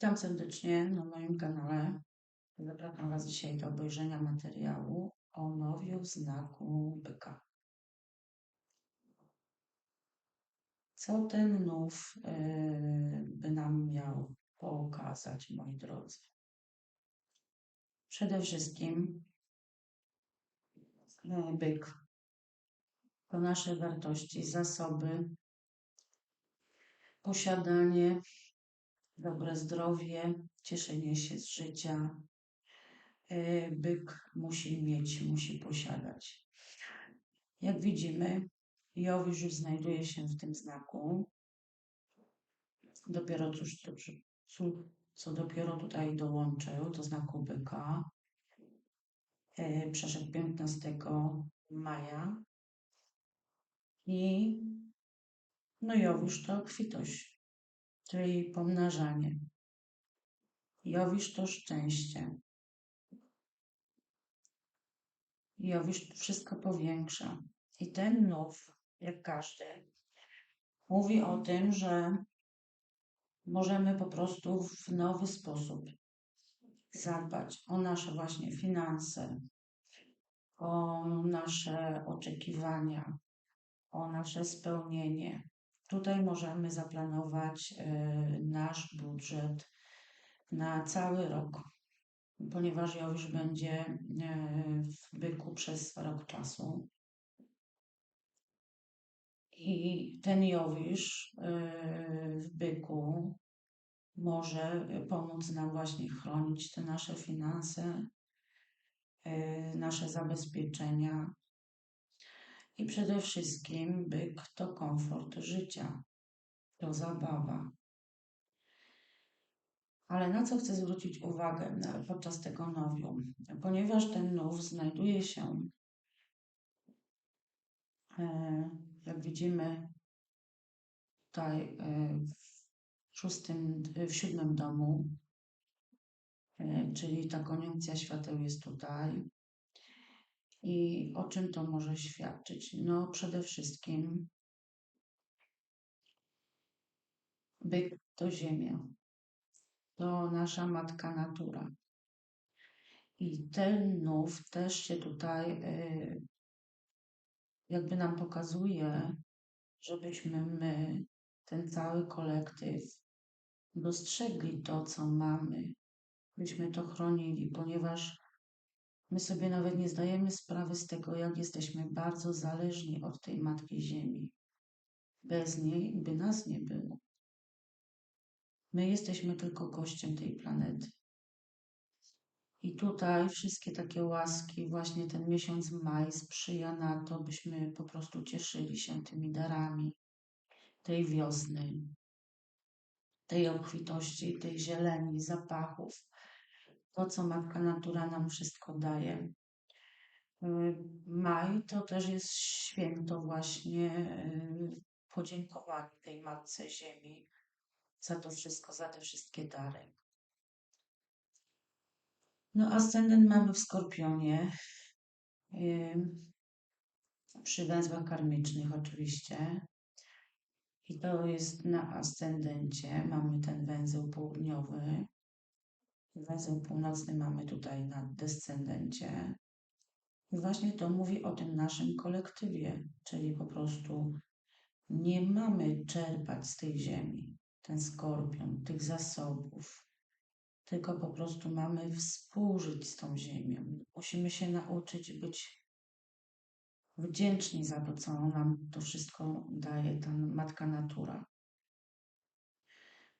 Witam serdecznie na moim kanale. Zapraszam Was dzisiaj do obejrzenia materiału o nowiu znaku byka. Co ten nów yy, by nam miał pokazać, moi drodzy? Przede wszystkim yy, byk to nasze wartości, zasoby, posiadanie, dobre zdrowie, cieszenie się z życia. E, byk musi mieć, musi posiadać. Jak widzimy, Jowisz już znajduje się w tym znaku. Dopiero cóż, to, co dopiero tutaj dołączył do znaku byka. E, przeszedł 15 maja. I no Jowisz to obfitość czyli pomnażanie. Jowisz to szczęście. Jowisz wszystko powiększa. I ten nów, jak każdy, mówi o tym, że możemy po prostu w nowy sposób zadbać o nasze właśnie finanse, o nasze oczekiwania, o nasze spełnienie, Tutaj możemy zaplanować e, nasz budżet na cały rok, ponieważ już będzie e, w byku przez rok czasu. I ten Jowisz e, w byku może pomóc nam właśnie chronić te nasze finanse, nasze zabezpieczenia, i przede wszystkim byk to komfort życia, to zabawa. Ale na co chcę zwrócić uwagę podczas tego nowium? Ponieważ ten nów znajduje się, e, jak widzimy tutaj e, w szóstym, w siódmym domu, e, czyli ta koniunkcja świateł jest tutaj, i o czym to może świadczyć? No, przede wszystkim byk to ziemia, to nasza matka natura. I ten nów też się tutaj y, jakby nam pokazuje, żebyśmy my, ten cały kolektyw, dostrzegli to, co mamy, byśmy to chronili, ponieważ My sobie nawet nie zdajemy sprawy z tego, jak jesteśmy bardzo zależni od tej Matki Ziemi. Bez niej by nas nie było. My jesteśmy tylko gościem tej planety. I tutaj wszystkie takie łaski, właśnie ten miesiąc maj sprzyja na to, byśmy po prostu cieszyli się tymi darami tej wiosny, tej obfitości, tej zieleni, zapachów, to, co matka natura nam wszystko daje. Y, maj to też jest święto właśnie y, podziękowania tej Matce Ziemi za to wszystko, za te wszystkie dary. No, ascendent mamy w Skorpionie, przy węzłach karmicznych oczywiście. I to jest na ascendencie. Mamy ten węzeł południowy, Węzeł północny mamy tutaj na descendencie. I właśnie to mówi o tym naszym kolektywie, czyli po prostu nie mamy czerpać z tej ziemi, ten skorpion, tych zasobów, tylko po prostu mamy współżyć z tą ziemią. Musimy się nauczyć być wdzięczni za to, co nam to wszystko daje, ta matka natura.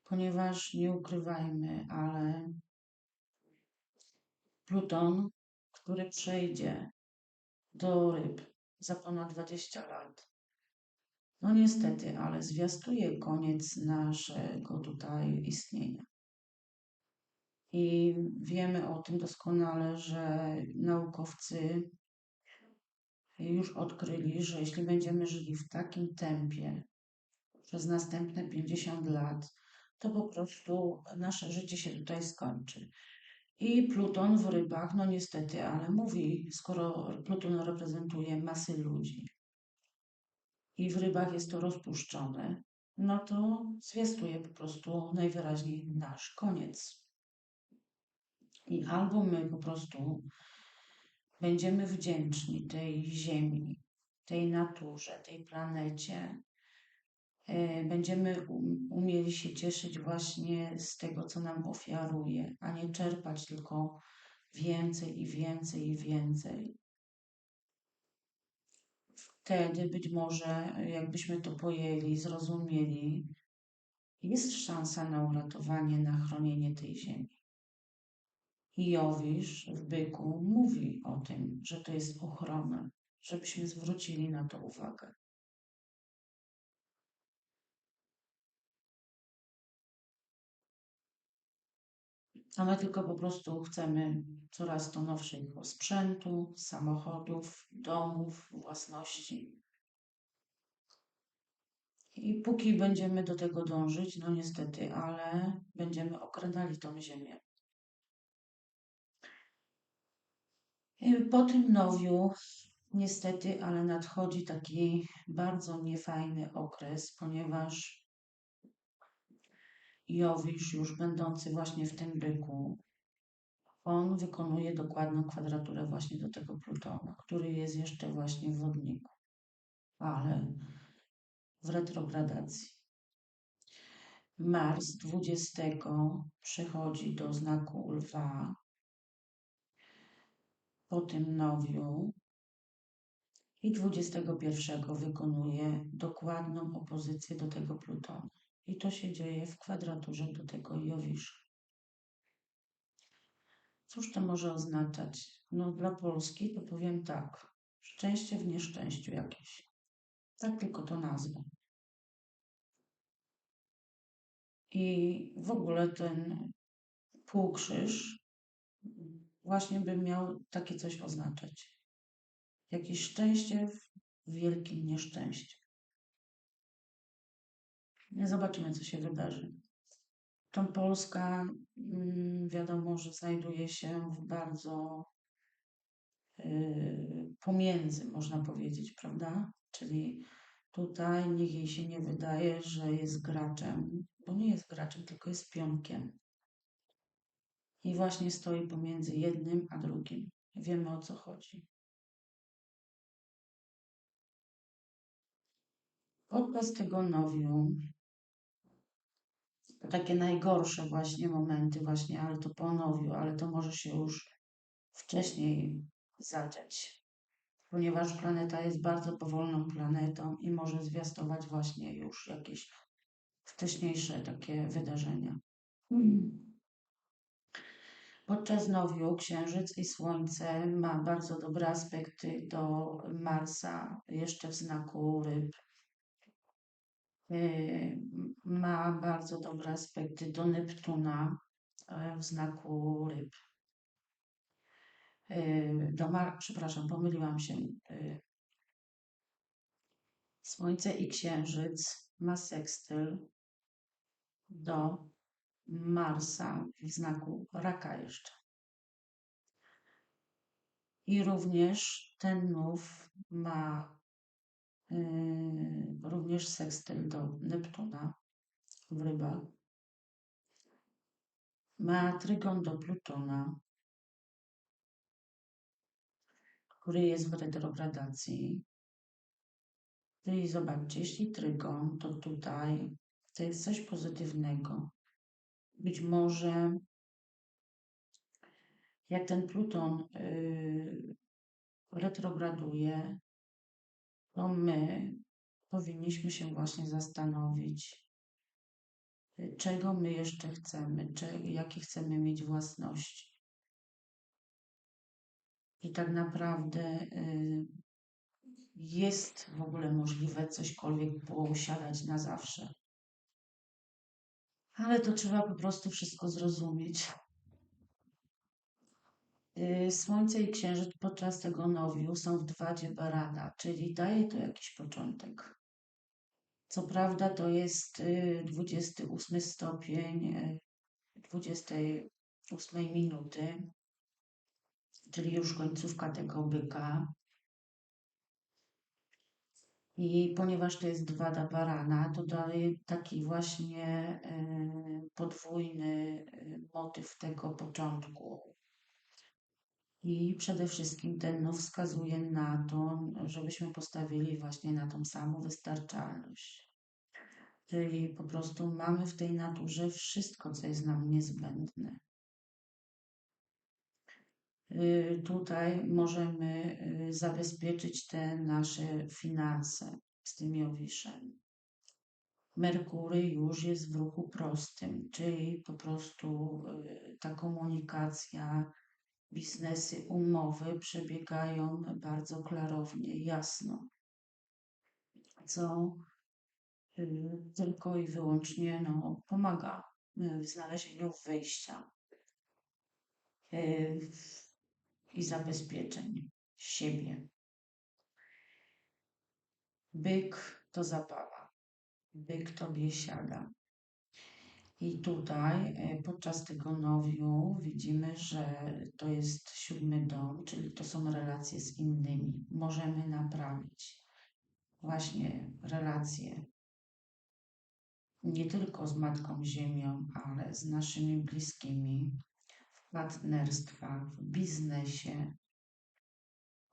Ponieważ nie ukrywajmy, ale Pluton, który przejdzie do ryb za ponad 20 lat. No niestety, ale zwiastuje koniec naszego tutaj istnienia. I wiemy o tym doskonale, że naukowcy już odkryli, że jeśli będziemy żyli w takim tempie przez następne 50 lat, to po prostu nasze życie się tutaj skończy. I Pluton w rybach, no niestety, ale mówi, skoro Pluton reprezentuje masy ludzi i w rybach jest to rozpuszczone, no to zwiastuje po prostu najwyraźniej nasz koniec. I albo my po prostu będziemy wdzięczni tej Ziemi, tej naturze, tej planecie, będziemy umieli się cieszyć właśnie z tego, co nam ofiaruje, a nie czerpać tylko więcej i więcej i więcej. Wtedy być może, jakbyśmy to pojęli, zrozumieli, jest szansa na uratowanie, na chronienie tej ziemi. I Jowisz w byku mówi o tym, że to jest ochrona, żebyśmy zwrócili na to uwagę. A my tylko po prostu chcemy coraz to nowszego sprzętu, samochodów, domów, własności. I póki będziemy do tego dążyć, no niestety, ale będziemy okradali tą ziemię. Po tym nowiu, niestety, ale nadchodzi taki bardzo niefajny okres, ponieważ Jowisz, już będący właśnie w tym byku, on wykonuje dokładną kwadraturę właśnie do tego Plutona, który jest jeszcze właśnie w wodniku, ale w retrogradacji. Mars 20 przechodzi do znaku Lwa po tym nowiu i 21 wykonuje dokładną opozycję do tego Plutona. I to się dzieje w kwadraturze do tego Jowisza. Cóż to może oznaczać? No dla Polski to powiem tak. Szczęście w nieszczęściu jakieś. Tak tylko to nazwę. I w ogóle ten półkrzyż właśnie by miał takie coś oznaczać. Jakieś szczęście w wielkim nieszczęściu. Zobaczymy, co się wydarzy. Tą Polska, mm, wiadomo, że znajduje się w bardzo yy, pomiędzy, można powiedzieć, prawda? Czyli tutaj niech jej się nie wydaje, że jest graczem, bo nie jest graczem, tylko jest pionkiem. I właśnie stoi pomiędzy jednym a drugim. Wiemy o co chodzi. Podczas tego nowium takie najgorsze właśnie momenty właśnie, ale to po nowiu, ale to może się już wcześniej zadziać, ponieważ planeta jest bardzo powolną planetą i może zwiastować właśnie już jakieś wcześniejsze takie wydarzenia. Podczas nowiu Księżyc i Słońce ma bardzo dobre aspekty do Marsa, jeszcze w znaku ryb. Y, ma bardzo dobre aspekty do Neptuna e, w znaku ryb. Y, do Mar przepraszam, pomyliłam się. Y, Słońce i Księżyc ma sekstyl do Marsa w znaku raka jeszcze. I również ten nów ma również sekstyl do Neptuna w rybach. Ma trygon do Plutona, który jest w retrogradacji. Czyli zobaczcie, jeśli trygon, to tutaj to jest coś pozytywnego. Być może jak ten Pluton yy, retrograduje, to my powinniśmy się właśnie zastanowić, czego my jeszcze chcemy, czy, jakie chcemy mieć własności. I tak naprawdę y, jest w ogóle możliwe cośkolwiek posiadać na zawsze. Ale to trzeba po prostu wszystko zrozumieć. Y, Słońce i Księżyc podczas tego nowiu są w dwa Barana, czyli daje to jakiś początek. Co prawda to jest 28 y, stopień 28 y, minuty, czyli już końcówka tego byka. I ponieważ to jest wada barana, to daje taki właśnie podwójny motyw tego początku. I przede wszystkim ten no, wskazuje na to, żebyśmy postawili właśnie na tą samą wystarczalność. Czyli po prostu mamy w tej naturze wszystko, co jest nam niezbędne. Y, tutaj możemy y, zabezpieczyć te nasze finanse z tym Jowiszem. Merkury już jest w ruchu prostym, czyli po prostu y, ta komunikacja, biznesy, umowy przebiegają bardzo klarownie, jasno, co tylko i wyłącznie no, pomaga w znalezieniu wyjścia i zabezpieczeń siebie. Byk to zabawa, byk to biesiada. I tutaj e, podczas tego nowiu widzimy, że to jest siódmy dom, czyli to są relacje z innymi. Możemy naprawić właśnie relacje nie tylko z Matką Ziemią, ale z naszymi bliskimi, partnerstwach, w biznesie.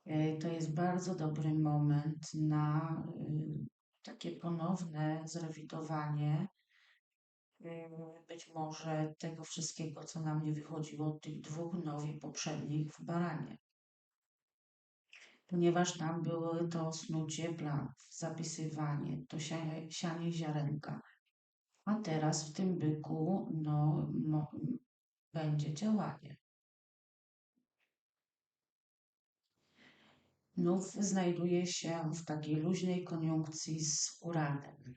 E, to jest bardzo dobry moment na y, takie ponowne zrewidowanie być może tego wszystkiego, co nam nie wychodziło od tych dwóch nowi poprzednich w Baranie. Ponieważ tam było to snucie planów, zapisywanie, to sianie, sianie ziarenka. A teraz w tym byku no, no, będzie działanie. Nów znajduje się w takiej luźnej koniunkcji z Uranem.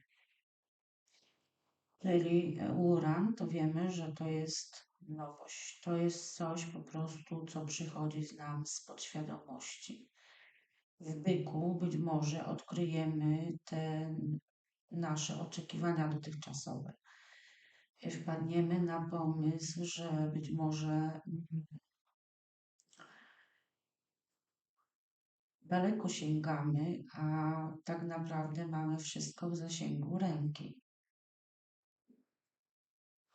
Czyli Uran to wiemy, że to jest nowość. To jest coś po prostu, co przychodzi z nam z podświadomości. W byku być może odkryjemy te nasze oczekiwania dotychczasowe wpadniemy na pomysł, że być może daleko sięgamy, a tak naprawdę mamy wszystko w zasięgu ręki.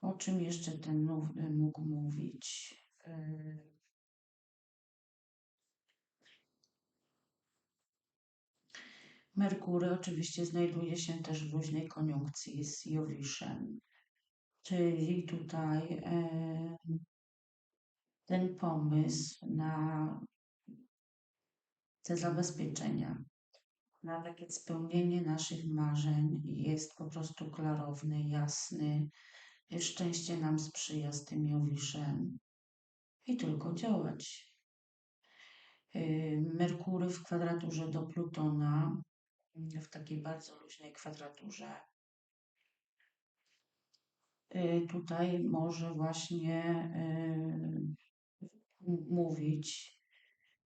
O czym jeszcze ten mógł mówić? Y, Merkury oczywiście znajduje się też w luźnej koniunkcji z Jowiszem. Czyli tutaj e, ten pomysł na te zabezpieczenia, na takie spełnienie naszych marzeń jest po prostu klarowny, jasny. Szczęście nam sprzyja z tym Jowiszem i tylko działać. E, Merkury w kwadraturze do Plutona, w takiej bardzo luźnej kwadraturze, Y, tutaj może właśnie y, mówić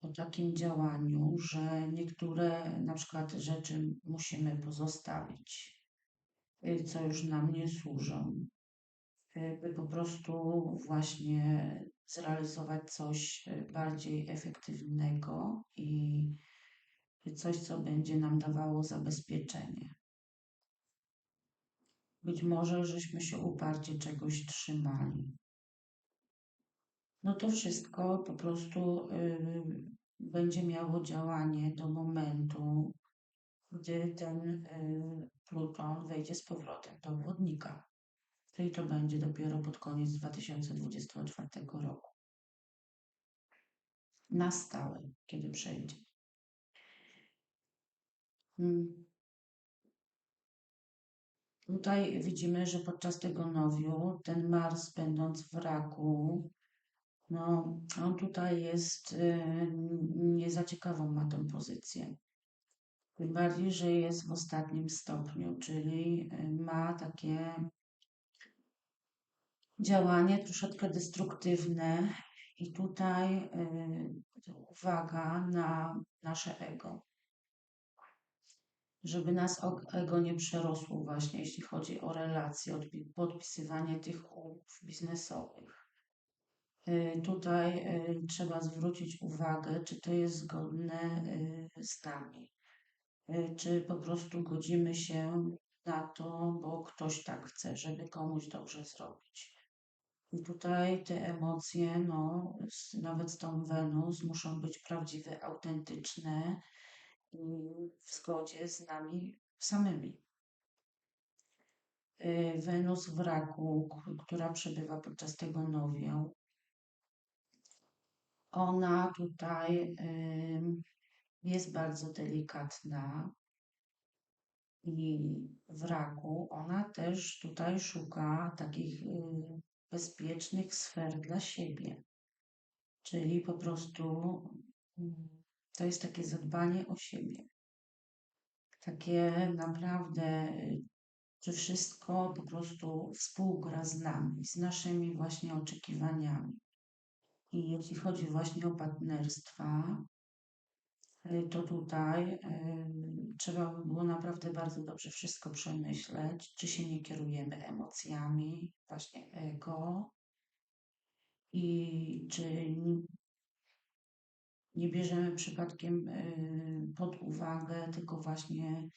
o takim działaniu, że niektóre na przykład rzeczy musimy pozostawić, y, co już nam nie służą, by po prostu właśnie zrealizować coś bardziej efektywnego i coś, co będzie nam dawało zabezpieczenie. Być może, żeśmy się uparcie czegoś trzymali. No to wszystko po prostu y, będzie miało działanie do momentu, gdy ten y, Pluton wejdzie z powrotem do wodnika. To będzie dopiero pod koniec 2024 roku. Na stałe, kiedy przejdzie. Hmm. Tutaj widzimy, że podczas tego nowiu ten Mars, będąc w raku, no, on tutaj jest y, nie za ciekawą ma tę pozycję. Tym bardziej, że jest w ostatnim stopniu, czyli y, ma takie działanie troszeczkę destruktywne i tutaj y, uwaga na nasze ego żeby nas ego nie przerosło właśnie, jeśli chodzi o relacje, podpisywanie tych umów biznesowych. Y, tutaj y, trzeba zwrócić uwagę, czy to jest zgodne y, z nami. czy po prostu godzimy się na to, bo ktoś tak chce, żeby komuś dobrze zrobić. I tutaj te emocje, no, z, nawet z tą Wenus, muszą być prawdziwe, autentyczne i w zgodzie z nami samymi. Y, Wenus w raku, która przebywa podczas tego nowią, ona tutaj jest bardzo delikatna i w raku ona też tutaj szuka takich y, bezpiecznych sfer dla siebie. Czyli po prostu mm, to jest takie zadbanie o siebie. Takie naprawdę, że wszystko po prostu współgra z nami, z naszymi właśnie oczekiwaniami. I jeśli chodzi właśnie o partnerstwa, to tutaj y, trzeba by było naprawdę bardzo dobrze wszystko przemyśleć, czy się nie kierujemy emocjami, właśnie ego, i czy nie bierzemy przypadkiem y, pod uwagę tylko właśnie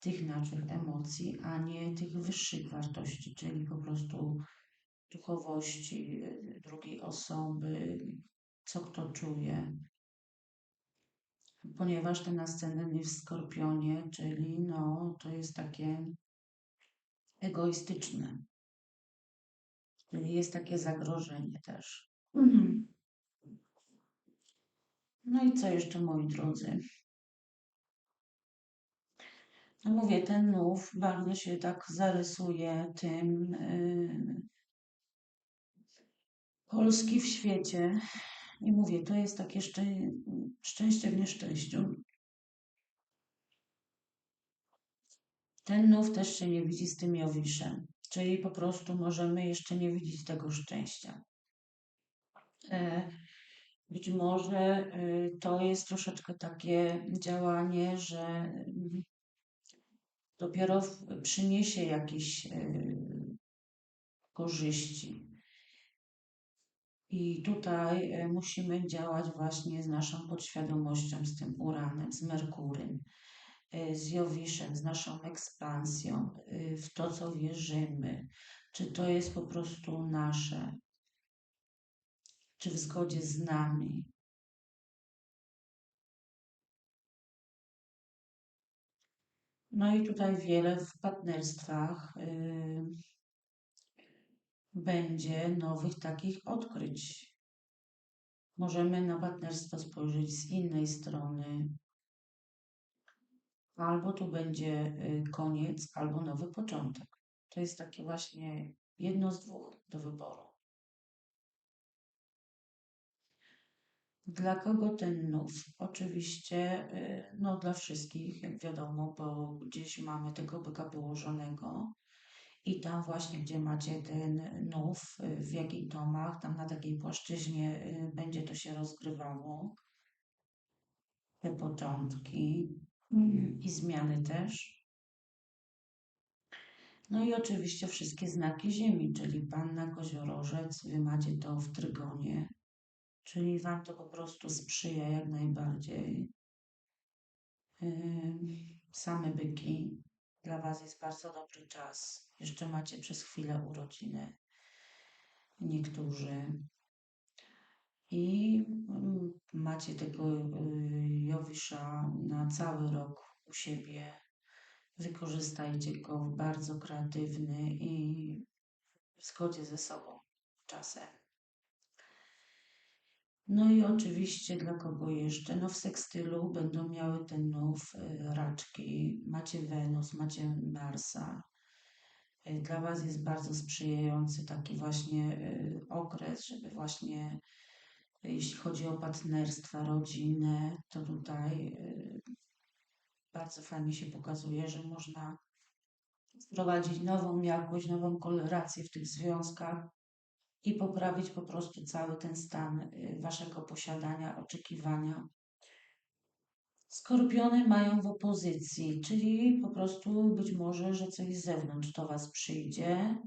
tych naszych emocji, a nie tych wyższych wartości, czyli po prostu duchowości y, drugiej osoby, co kto czuje. Ponieważ ten ascendent jest w skorpionie, czyli no, to jest takie egoistyczne. Czyli jest takie zagrożenie też. Mhm. No i co jeszcze, moi drodzy? No mówię, ten nów bardzo się tak zarysuje tym yy, Polski w świecie. I mówię, to jest takie szczę szczęście w nieszczęściu. Ten nów też się nie widzi z tym Jowiszem, czyli po prostu możemy jeszcze nie widzieć tego szczęścia. E, być może y, to jest troszeczkę takie działanie, że mm, dopiero przyniesie jakieś y, korzyści. I tutaj y, musimy działać właśnie z naszą podświadomością, z tym Uranem, z Merkurym, z Jowiszem, z naszą ekspansją, w to, co wierzymy. Czy to jest po prostu nasze, czy w zgodzie z nami. No i tutaj wiele w partnerstwach yy, będzie nowych takich odkryć. Możemy na partnerstwo spojrzeć z innej strony. Albo tu będzie y, koniec, albo nowy początek. To jest takie właśnie jedno z dwóch do wyboru. Dla kogo ten nów? Oczywiście, y, no dla wszystkich, jak wiadomo, bo gdzieś mamy tego byka położonego i tam właśnie, gdzie macie ten nów, w jakich domach, tam na takiej płaszczyźnie y, będzie to się rozgrywało. Te początki i zmiany też. No i oczywiście wszystkie znaki Ziemi, czyli Panna Koziorożec, wy macie to w Trygonie, Czyli Wam to po prostu sprzyja jak najbardziej. Same byki. Dla Was jest bardzo dobry czas. Jeszcze macie przez chwilę urodziny. Niektórzy. I mm, macie tego y, Jowisza na cały rok u siebie. Wykorzystajcie go w bardzo kreatywny i w zgodzie ze sobą czasem. No i oczywiście dla kogo jeszcze? No w sekstylu będą miały ten nów y, raczki, macie Wenus, macie Marsa. Y, dla Was jest bardzo sprzyjający taki właśnie y, okres, żeby właśnie jeśli chodzi o partnerstwa, rodzinę, to tutaj bardzo fajnie się pokazuje, że można wprowadzić nową jakość, nową kolorację w tych związkach, i poprawić po prostu cały ten stan y, waszego posiadania, oczekiwania. Skorpiony mają w opozycji, czyli po prostu być może, że coś z zewnątrz do was przyjdzie,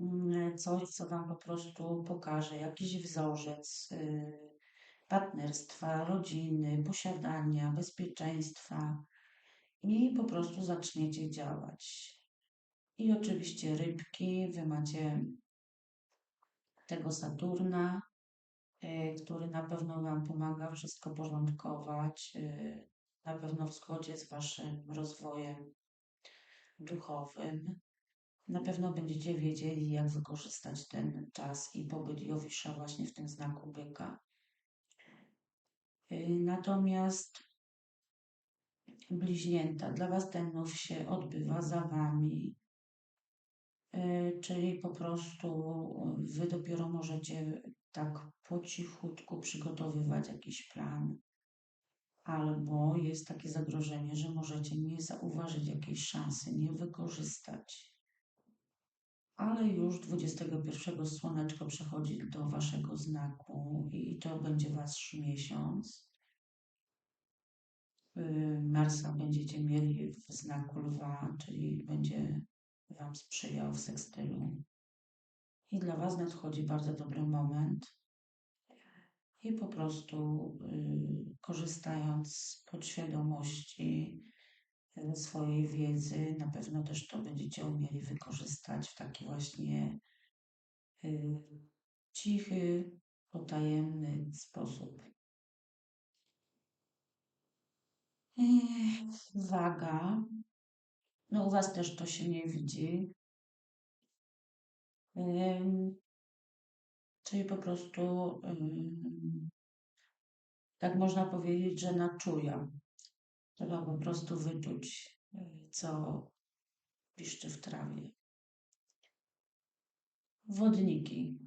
mm, coś, co wam po prostu pokaże, jakiś wzorzec y, partnerstwa, rodziny, posiadania, bezpieczeństwa. i po prostu zaczniecie działać. I oczywiście rybki, wy macie tego Saturna, y, który na pewno Wam pomaga wszystko porządkować, y, na pewno w zgodzie z Waszym rozwojem duchowym. Na pewno będziecie wiedzieli, jak wykorzystać ten czas i pobyt Jowisza właśnie w tym znaku byka. Y, natomiast bliźnięta, dla Was ten nów się odbywa za Wami, czyli po prostu Wy dopiero możecie tak po cichutku przygotowywać jakiś plan, albo jest takie zagrożenie, że możecie nie zauważyć jakiejś szansy, nie wykorzystać ale już 21 słoneczko przechodzi do waszego znaku i to będzie wasz miesiąc. Y, Marsa będziecie mieli w znaku lwa, czyli będzie wam sprzyjał w sekstylu. I dla was nadchodzi bardzo dobry moment. I po prostu y, korzystając z podświadomości, ze swojej wiedzy, na pewno też to będziecie umieli wykorzystać w taki właśnie y, cichy, potajemny sposób. Waga. No u Was też to się nie widzi. Czyli po prostu tak można powiedzieć, że na czuja. Trzeba po prostu wyczuć, y, co piszczy w trawie. Wodniki.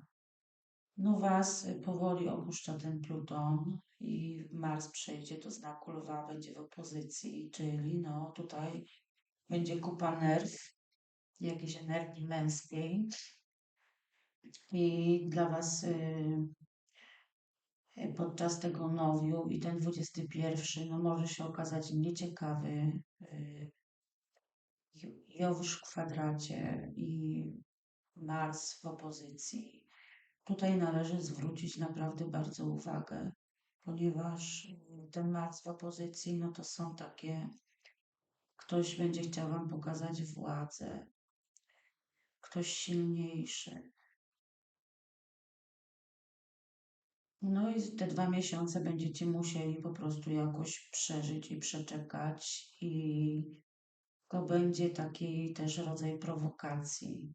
No Was powoli opuszcza ten Pluton i Mars przejdzie do znaku lwa, będzie w opozycji, czyli no tutaj będzie kupa nerw, jakiejś energii męskiej. I dla Was y, podczas tego nowiu i ten 21 no może się okazać nieciekawy. Y, Jowisz w kwadracie i Mars w opozycji. Tutaj należy zwrócić naprawdę bardzo uwagę, ponieważ ten Mars w opozycji, no to są takie, ktoś będzie chciał Wam pokazać władzę, ktoś silniejszy, No i te dwa miesiące będziecie musieli po prostu jakoś przeżyć i przeczekać i to będzie taki też rodzaj prowokacji,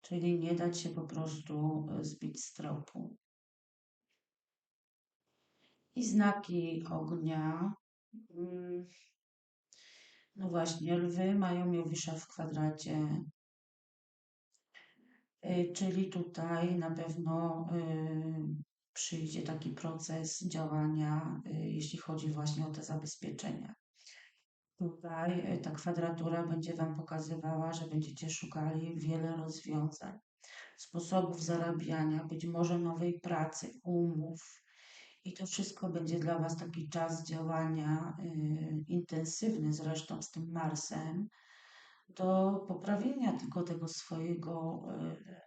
czyli nie dać się po prostu e, zbić z tropu. I znaki ognia. No właśnie, lwy mają Jowisza w kwadracie, e, czyli tutaj na pewno e, przyjdzie taki proces działania, y, jeśli chodzi właśnie o te zabezpieczenia. Tutaj ta kwadratura będzie Wam pokazywała, że będziecie szukali wiele rozwiązań, sposobów zarabiania, być może nowej pracy, umów. I to wszystko będzie dla Was taki czas działania y, intensywny, zresztą z tym Marsem, do poprawienia tylko tego swojego y,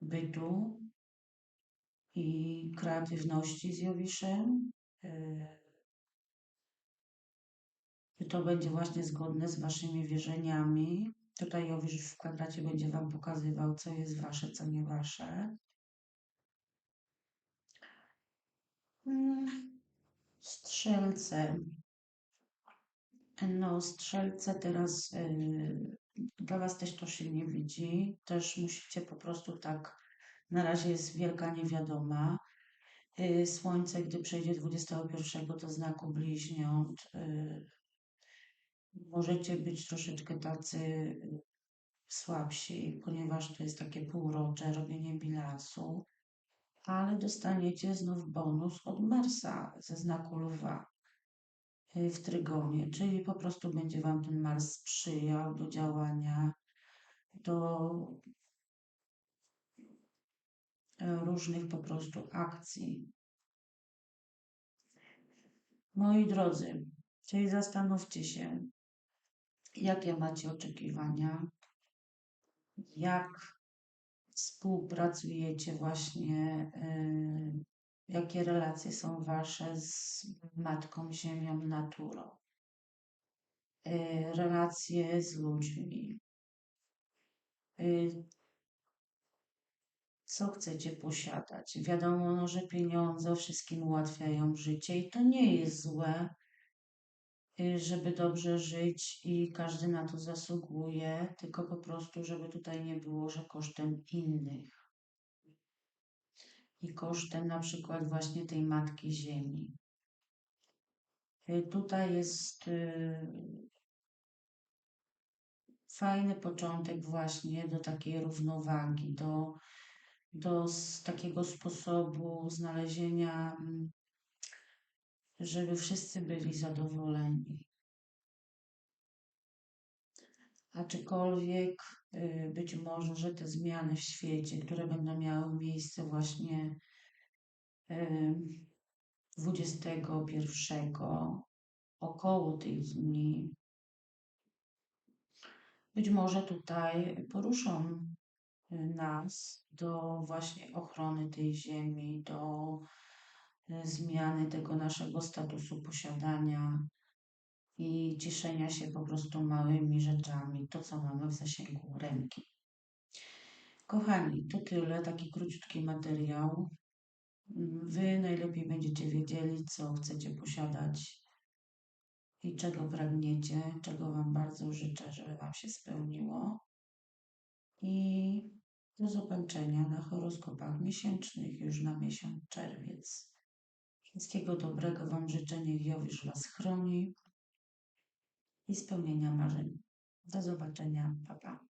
bytu, i kreatywności z Jowiszem. Czy to będzie właśnie zgodne z Waszymi wierzeniami? Tutaj Jowisz w kwadracie będzie Wam pokazywał, co jest Wasze, co nie Wasze. Hmm, strzelce. No, strzelce teraz yy, dla Was też to się nie widzi. Też musicie po prostu tak na razie jest wielka niewiadoma. Y, słońce, gdy przejdzie 21 do znaku bliźniąt, y, możecie być troszeczkę tacy y, słabsi, ponieważ to jest takie półrocze, robienie bilansu, ale dostaniecie znów bonus od Marsa ze znaku lwa w trygonie, czyli po prostu będzie Wam ten Mars sprzyjał do działania, do E, różnych po prostu akcji. Moi drodzy, czyli zastanówcie się, jakie macie oczekiwania, jak współpracujecie właśnie, yy, jakie relacje są wasze z Matką Ziemią, naturą. y, relacje z ludźmi. Y, co chcecie posiadać? Wiadomo, no, że pieniądze wszystkim ułatwiają życie i to nie jest złe, y, żeby dobrze żyć i każdy na to zasługuje, tylko po prostu, żeby tutaj nie było, że kosztem innych i kosztem na przykład właśnie tej matki ziemi. Y, Tutaj jest y, fajny początek właśnie do takiej równowagi, do, do takiego sposobu znalezienia, mm, żeby wszyscy byli zadowoleni. Aczkolwiek y, być może, że te zmiany w świecie, które będą miały miejsce właśnie y, 21 około tych dni, być może tutaj poruszą y, nas do właśnie ochrony tej ziemi, do y, zmiany tego naszego statusu posiadania i cieszenia się po prostu małymi rzeczami, to co mamy w zasięgu ręki. Kochani, to tyle, taki króciutki materiał. Wy najlepiej będziecie wiedzieli, co chcecie posiadać i czego pragniecie, czego Wam bardzo życzę, żeby Wam się spełniło. I do zobaczenia na horoskopach miesięcznych już na miesiąc czerwiec. Wszystkiego dobrego Wam życzę, niech Jowisz Was chroni i spełnienia marzeń. Do zobaczenia, pa pa.